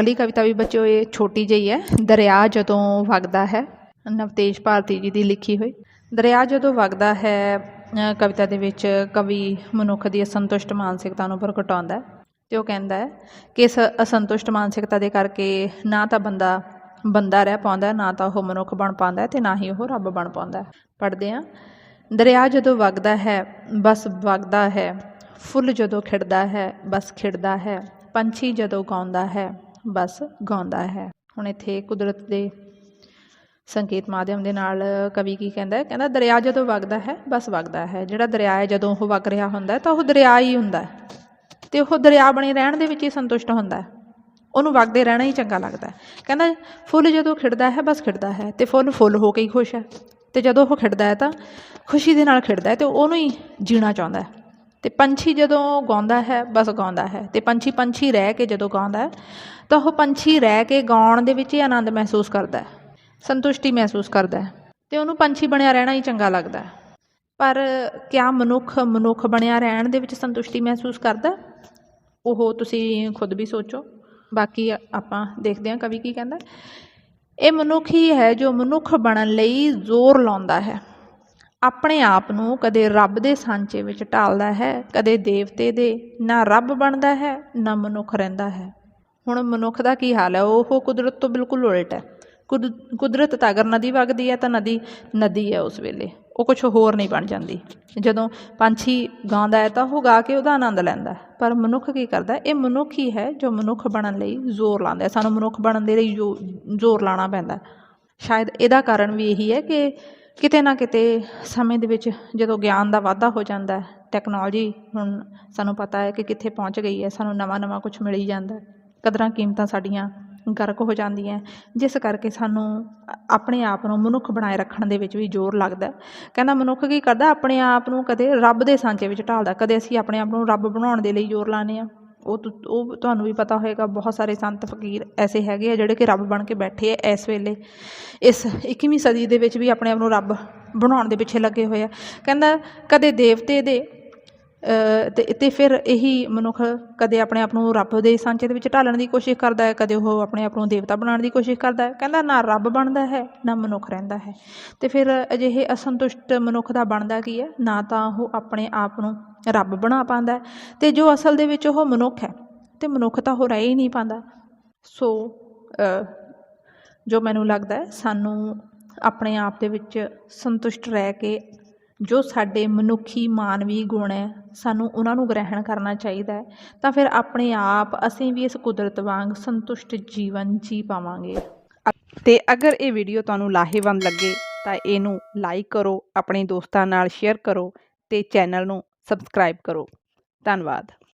ਅਗਲੀ ਕਵਿਤਾ ਵੀ ਬੱਚਿਓ ਇਹ ਛੋਟੀ ਜਿਹੀ ਹੈ। ਦਰਿਆ ਜਦੋਂ ਵਗਦਾ ਹੈ, ਨਵਤੇਜ ਭਾਰਤੀ ਜੀ ਦੀ ਲਿਖੀ ਹੋਈ। ਦਰਿਆ ਜਦੋਂ ਵਗਦਾ ਹੈ ਕਵਿਤਾ ਦੇ ਵਿੱਚ ਕਵੀ ਮਨੁੱਖ ਦੀ ਅਸੰਤੁਸ਼ਟ ਮਾਨਸਿਕਤਾ ਨੂੰ ਪ੍ਰਗਟਾਉਂਦਾ ਹੈ ਤੇ ਉਹ ਕਹਿੰਦਾ ਹੈ ਕਿ ਇਸ ਅਸੰਤੁਸ਼ਟ ਮਾਨਸਿਕਤਾ ਦੇ ਕਰਕੇ ਨਾ ਤਾਂ ਬੰਦਾ ਬੰਦਾ ਰਹਿ ਪਾਉਂਦਾ ਨਾ ਤਾਂ ਉਹ ਮਨੁੱਖ ਬਣ ਪਾਉਂਦਾ ਹੈ ਤੇ ਨਾ ਹੀ ਉਹ ਰੱਬ ਬਣ ਪਾਉਂਦਾ ਹੈ। ਪੜ੍ਹਦੇ ਹਾਂ। ਦਰਿਆ ਜਦੋਂ ਵਗਦਾ ਹੈ, ਬਸ ਵਗਦਾ ਹੈ, ਫੁੱਲ ਜਦੋਂ ਖਿੜਦਾ ਹੈ, ਬਸ ਖਿੜਦਾ ਹੈ, ਪੰਛੀ ਜਦੋਂ ਗਾਉਂਦਾ ਹੈ ਬਸ ਗਾਉਂਦਾ ਹੈ। ਹੁਣ ਇੱਥੇ ਕੁਦਰਤ ਦੇ ਸੰਕੇਤ ਮਾਧਿਅਮ ਦੇ ਨਾਲ ਕਵੀ ਕੀ ਕਹਿੰਦਾ ਹੈ? ਕਹਿੰਦਾ, ਦਰਿਆ ਜਦੋਂ ਵਗਦਾ ਹੈ, ਬਸ ਵਗਦਾ ਹੈ। ਜਿਹੜਾ ਦਰਿਆ ਹੈ, ਜਦੋਂ ਉਹ ਵਗ ਰਿਹਾ ਹੁੰਦਾ ਤਾਂ ਉਹ ਦਰਿਆ ਹੀ ਹੁੰਦਾ ਹੈ। ਤੇ ਉਹ ਦਰਿਆ ਬਣੇ ਰਹਿਣ ਦੇ ਵਿੱਚ ਹੀ ਸੰਤੁਸ਼ਟ ਹੁੰਦਾ ਹੈ। ਉਹਨੂੰ ਵਗਦੇ ਰਹਿਣਾ ਹੀ ਚੰਗਾ ਲੱਗਦਾ ਕਹਿੰਦਾ, ਫੁੱਲ ਜਦੋਂ ਖਿੜਦਾ ਹੈ, ਬਸ ਖਿੜਦਾ ਹੈ। ਤੇ ਫੁੱਲ ਫੁੱਲ ਹੋ ਕੇ ਹੀ ਖੁਸ਼ ਹੈ। ਤੇ ਜਦੋਂ ਉਹ ਖਿੜਦਾ ਹੈ, ਤਾਂ ਖੁਸ਼ੀ ਦੇ ਨਾਲ ਖਿੜਦਾ ਹੈ ਤੇ ਉਹਨੂੰ ਹੀ ਜੀਣਾ ਚਾਹੁੰਦਾ ਹੈ। ਤੇ ਪੰਛੀ ਜਦੋਂ ਗਾਉਂਦਾ ਹੈ, ਬਸ ਗਾਉਂਦਾ ਹੈ ਤੇ ਪੰਛੀ ਪੰਛੀ ਰਹਿ ਕੇ ਜਦੋਂ ਗਾਉਂਦਾ ਹੈ, ਤਾਂ ਉਹ ਪੰਛੀ ਰਹਿ ਕੇ ਗਾਉਣ ਦੇ ਵਿੱਚ ਹੀ ਆਨੰਦ ਮਹਿਸੂਸ ਕਰਦਾ ਸੰਤੁਸ਼ਟੀ ਮਹਿਸੂਸ ਕਰਦਾ ਹੈ ਤੇ ਉਹਨੂੰ ਪੰਛੀ ਬਣਿਆ ਰਹਿਣਾ ਹੀ ਚੰਗਾ ਲੱਗਦਾ ਪਰ ਕਿਆ ਮਨੁੱਖ ਮਨੁੱਖ ਬਣਿਆ ਰਹਿਣ ਦੇ ਵਿੱਚ ਸੰਤੁਸ਼ਟੀ ਮਹਿਸੂਸ ਕਰਦਾ ਉਹ ਤੁਸੀਂ ਖੁਦ ਵੀ ਸੋਚੋ। ਬਾਕੀ ਆਪਾਂ ਦੇਖਦੇ ਹਾਂ ਕਵੀ ਕੀ ਕਹਿੰਦਾ ਇਹ ਮਨੁੱਖ ਹੀ ਹੈ ਜੋ ਮਨੁੱਖ ਬਣਨ ਲਈ ਜ਼ੋਰ ਲਾਉਂਦਾ ਹੈ। ਆਪਣੇ ਆਪ ਨੂੰ ਕਦੇ ਰੱਬ ਦੇ ਸਾਂਚੇ ਵਿੱਚ ਢਾਲਦਾ ਹੈ, ਕਦੇ ਦੇਵਤੇ ਦੇ, ਨਾ ਰੱਬ ਬਣਦਾ ਹੈ, ਨਾ ਮਨੁੱਖ ਰਹਿੰਦਾ ਹੈ। ਹੁਣ ਮਨੁੱਖ ਦਾ ਕੀ ਹਾਲ ਹੈ? ਉਹ ਕੁਦਰਤ ਤੋਂ ਬਿਲਕੁਲ ਉਲਟ ਹੈ। ਕੁਦ, ਕੁਦਰਤ ਤਾਂ ਅਗਰ ਨਦੀ ਵਗਦੀ ਹੈ ਤਾਂ ਨਦੀ ਨਦੀ ਹੈ ਉਸ ਵੇਲੇ। ਉਹ ਕੁਝ ਹੋਰ ਨਹੀਂ ਬਣ ਜਾਂਦੀ। ਜਦੋਂ ਪੰਛੀ ਗਾਉਂਦਾ ਹੈ ਤਾਂ ਉਹ ਗਾ ਕੇ ਉਹਦਾ ਆਨੰਦ ਲੈਂਦਾ ਪਰ ਮਨੁੱਖ ਕੀ ਕਰਦਾ ਇਹ ਮਨੁੱਖ ਹੀ ਹੈ ਜੋ ਮਨੁੱਖ ਬਣਨ ਲਈ ਜ਼ੋਰ ਲਾਉਂਦਾ ਸਾਨੂੰ ਮਨੁੱਖ ਬਣਨ ਦੇ ਲਈ ਜ਼ੋ- ਜ਼ੋਰ ਲਾਣਾ ਪੈਂਦਾ ਸ਼ਾਇਦ ਇਹਦਾ ਕਾਰਨ ਵੀ ਇਹੀ ਹੈ ਕਿ ਕਿਤੇ ਨਾ ਕਿਤੇ ਸਮੇਂ ਦੇ ਵਿੱਚ ਜਦੋਂ ਗਿਆਨ ਦਾ ਵਾਧਾ ਹੋ ਜਾਂਦਾ ਹੈ ਟੈਕਨੋਲੋਜੀ ਹੁਣ ਸਾਨੂੰ ਪਤਾ ਹੈ ਕਿ ਕਿੱਥੇ ਪਹੁੰਚ ਗਈ ਹੈ, ਸਾਨੂੰ ਨਵਾਂ ਨਵਾਂ ਕੁਝ ਮਿਲੀ ਜਾਂਦਾ ਕਦਰਾਂ ਕੀਮਤਾਂ ਸਾਡੀਆਂ ਗਰਕ ਹੋ ਜਾਂਦੀਆਂ ਜਿਸ ਕਰਕੇ ਸਾਨੂੰ ਆਪਣੇ ਆਪ ਨੂੰ ਮਨੁੱਖ ਬਣਾਏ ਰੱਖਣ ਦੇ ਵਿੱਚ ਵੀ ਜ਼ੋਰ ਲੱਗਦਾ ਕਹਿੰਦਾ ਮਨੁੱਖ ਕੀ ਕਰਦਾ, ਆਪਣੇ ਆਪ ਨੂੰ ਕਦੇ ਰੱਬ ਦੇ ਸਾਂਚੇ ਵਿੱਚ ਢਾਲਦਾ ਕਦੇ ਅਸੀਂ ਆਪਣੇ ਆਪ ਨੂੰ ਰੱਬ ਬਣਾਉਣ ਦੇ ਲਈ ਜ਼ੋਰ ਲਾਉਂਦੇ ਆ ਉਹ ਤੁ- ਉਹ ਤੁਹਾਨੂੰ ਵੀ ਪਤਾ ਹੋਏਗਾ, ਬਹੁਤ ਸਾਰੇ ਸੰਤ ਫਕੀਰ ਐਸੇ ਹੈਗੇ ਆ ਜਿਹੜੇ ਕਿ ਰੱਬ ਬਣ ਕੇ ਬੈਠੇ ਆ ਇਸ ਵੇਲੇ। ਇਸ 21ਵੀਂ ਸਦੀ ਦੇ ਵਿੱਚ ਵੀ ਆਪਣੇ ਆਪ ਨੂੰ ਰੱਬ ਬਣਾਉਣ ਦੇ ਪਿੱਛੇ ਲੱਗੇ ਹੋਏ ਆ। ਕਹਿੰਦਾ, ਕਦੇ ਦੇਵਤੇ ਦੇ ਤੇ ਤੇ ਫਿਰ ਇਹੀ ਮਨੁੱਖ ਕਦੇ ਆਪਣੇ ਆਪ ਨੂੰ ਰੱਬ ਦੇ ਸਾਂਚੇ ਦੇ ਵਿੱਚ ਢਾਲਣ ਦੀ ਕੋਸ਼ਿਸ਼ ਕਰਦਾ ਹੈ, ਕਦੇ ਉਹ ਆਪਣੇ ਆਪ ਨੂੰ ਦੇਵਤਾ ਬਣਾਉਣ ਦੀ ਕੋਸ਼ਿਸ਼ ਕਰਦਾ ਹੈ। ਕਹਿੰਦਾ ਨਾ ਰੱਬ ਬਣਦਾ ਹੈ, ਨਾ ਮਨੁੱਖ ਰਹਿੰਦਾ ਹੈ। ਤੇ ਫਿਰ ਅਜਿਹੇ ਅਸੰਤੁਸ਼ਟ ਮਨੁੱਖ ਦਾ ਬਣਦਾ ਕੀ ਹੈ? ਨਾ ਤਾਂ ਉਹ ਆਪਣੇ ਆਪ ਨੂੰ ਰੱਬ ਬਣਾ ਪਾਉਂਦਾ ਹੈ ਤੇ ਜੋ ਅਸਲ ਦੇ ਵਿੱਚ ਉਹ ਮਨੁੱਖ ਹੈ ਤੇ ਮਨੁੱਖ ਤਾਂ ਉਹ ਰਹਿ ਹੀ ਨਹੀਂ ਪਾਉਂਦਾ। ਸੋ ਜੋ ਮੈਨੂੰ ਲੱਗਦਾ ਹੈ, ਸਾਨੂੰ ਆਪਣੇ ਆਪ ਦੇ ਵਿੱਚ ਸੰਤੁਸ਼ਟ ਰਹਿ ਕੇ ਜੋ ਸਾਡੇ ਮਨੁੱਖੀ ਮਾਨਵੀ ਗੁਣ ਹੈ, ਸਾਨੂੰ ਉਹਨਾਂ ਨੂੰ ਗ੍ਰਹਿਣ ਕਰਨਾ ਚਾਹੀਦਾ ਹੈ, ਤਾਂ ਫਿਰ ਆਪਣੇ ਆਪ ਅਸੀਂ ਵੀ ਇਸ ਕੁਦਰਤ ਵਾਂਗ ਸੰਤੁਸ਼ਟ ਜੀਵਨ ਜੀ ਪਾਵਾਂਗੇ। ਤੇ ਅਗਰ ਇਹ ਵੀਡੀਓ ਤੁਹਾਨੂੰ ਲਾਹੇਵੰਦ ਲੱਗੇ, ਤਾਂ ਇਹਨੂੰ ਲਾਈਕ ਕਰੋ, ਆਪਣੇ ਦੋਸਤਾਂ ਨਾਲ ਸ਼ੇਅਰ ਕਰੋ ਤੇ ਚੈਨਲ ਨੂੰ ਸਬਸਕ੍ਰਾਈਬ ਕਰੋ। ਧੰਨਵਾਦ।